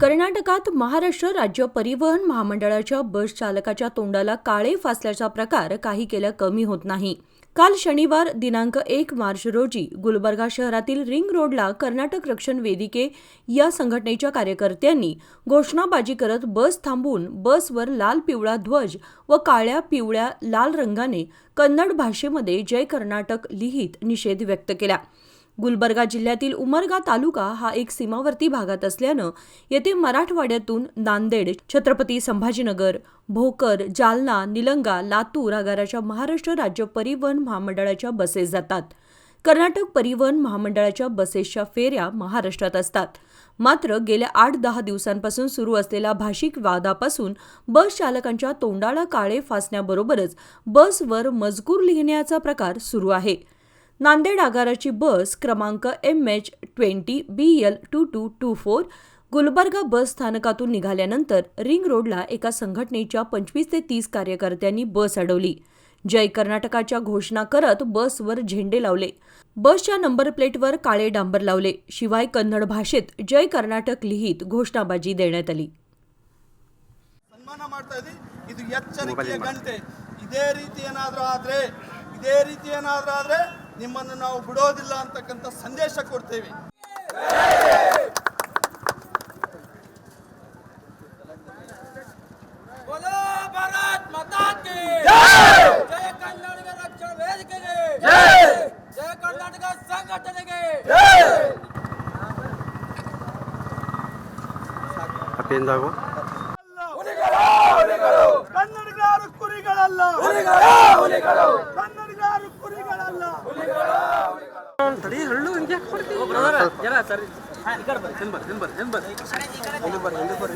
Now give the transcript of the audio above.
कर्नाटकात महाराष्ट्र राज्य परिवहन महामंडळाच्या बस चालकाच्या तोंडाला काळे फासल्याचा प्रकार काही केल्या कमी होत नाही. काल शनिवार दिनांक एक मार्च रोजी गुलबर्गा शहरातील रिंग रोडला कर्नाटक रक्षण वेदिके या संघटनेच्या कार्यकर्त्यांनी घोषणाबाजी करत बस थांबवून बसवर लाल पिवळा ध्वज व काळ्या पिवळ्या लाल रंगाने कन्नड भाषेमध्ये जय कर्नाटक लिहित निषेध व्यक्त केला. गुलबर्गा जिल्ह्यातील उमरगा तालुका हा एक सीमावर्ती भागात असल्यानं येथे मराठवाड्यातून नांदेड छत्रपती संभाजीनगर भोकर जालना निलंगा लातूर आगाराच्या महाराष्ट्र राज्य परिवहन महामंडळाच्या बसेस जातात. कर्नाटक परिवहन महामंडळाच्या बसेसच्या फेऱ्या महाराष्ट्रात असतात. मात्र गेल्या आठ दहा दिवसांपासून सुरू असलेल्या भाषिक वादापासून बस चालकांच्या तोंडाला काळे फासण्याबरोबरच बसवर मजकूर लिहिण्याचा प्रकार सुरू आहे. नांदेड आगाराची बस क्रमांक M H twenty B L two two two four Gulbarga bus स्थानकातून निघाल्यानंतर रिंग रोडला एका संघटनेच्या पंचवीस ते तीस कार्यकर्त्यांनी बस अडवली जय कर्नाटकाच्या घोषणा करत बसवर झेंडे लावले बसच्या नंबर प्लेटवर काळे डांबर लावले शिवाय कन्नड भाषेत जय कर्नाटक लिहित घोषणाबाजी देण्यात आली ಸನ್ಮಾನ ಮಾಡ್ತಾ ಇದ್ವಿ ಇದು ಎಚ್ಚರಿಕೆಯ ಗಂಟೆ ಇದೇ ರೀತಿ ಏನಾದರೂ ಆದ್ರೆ ಇದೇ ರೀತಿ ಏನಾದರೂ ಆದ್ರೆ ನಿಮ್ಮನ್ನು ನಾವು ಬಿಡೋದಿಲ್ಲ ಅಂತಕ್ಕಂಥ ಸಂದೇಶ ಕೊಡ್ತೇವೆ. ಕನ್ನಡಿಗರು ಕುರಿಗಳಲ್ಲ! ತಡಿ ಹಳ್ಳು ಹಿಂಗೆ ಜನ ಸರಿ ಬರ್ ಹಿಂಬರ್ ಬರ್ ಹಿಂಬರ್ ಬರ್ ಹಿಂಬರ್